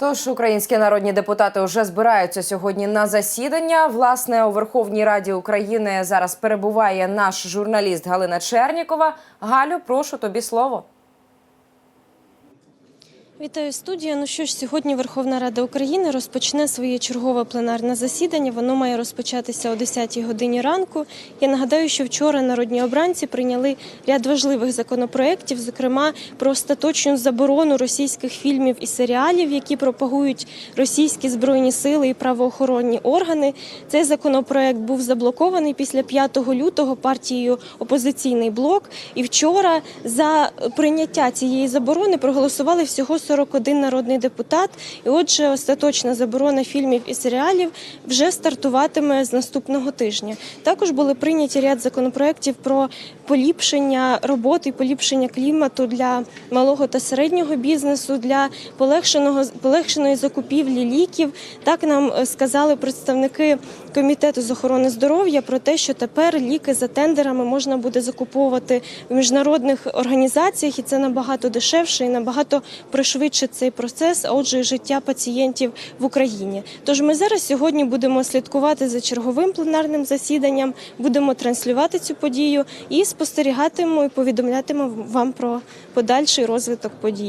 Тож українські народні депутати вже збираються сьогодні на засідання. Власне, у Верховній Раді України зараз перебуває наш журналіст Галина Чернікова. Галю, прошу тобі слово. Вітаю студія. Ну що ж, сьогодні Верховна Рада України розпочне своє чергове пленарне засідання. Воно має розпочатися о 10-й годині ранку. Я нагадаю, що вчора народні обранці прийняли ряд важливих законопроєктів, зокрема про остаточну заборону російських фільмів і серіалів, які пропагують російські збройні сили і правоохоронні органи. Цей законопроект був заблокований після 5 лютого партією Опозиційний блок. І вчора за прийняття цієї заборони проголосували всього 41 народний депутат. І отже, остаточна заборона фільмів і серіалів вже стартуватиме з наступного тижня. Також були прийняті ряд законопроєктів про поліпшення роботи, поліпшення клімату для малого та середнього бізнесу, для полегшеного полегшеної закупівлі ліків. Так нам е, сказали представники комітету з охорони здоров'я про те, що тепер ліки за тендерами можна буде закуповувати в міжнародних організаціях, і це набагато дешевше і набагато пришвидшить цей процес, а отже, життя пацієнтів в Україні. Тож ми зараз сьогодні будемо слідкувати за черговим пленарним засіданням, будемо транслювати цю подію і спостерігатимемо і повідомлятиму вам про подальший розвиток подій.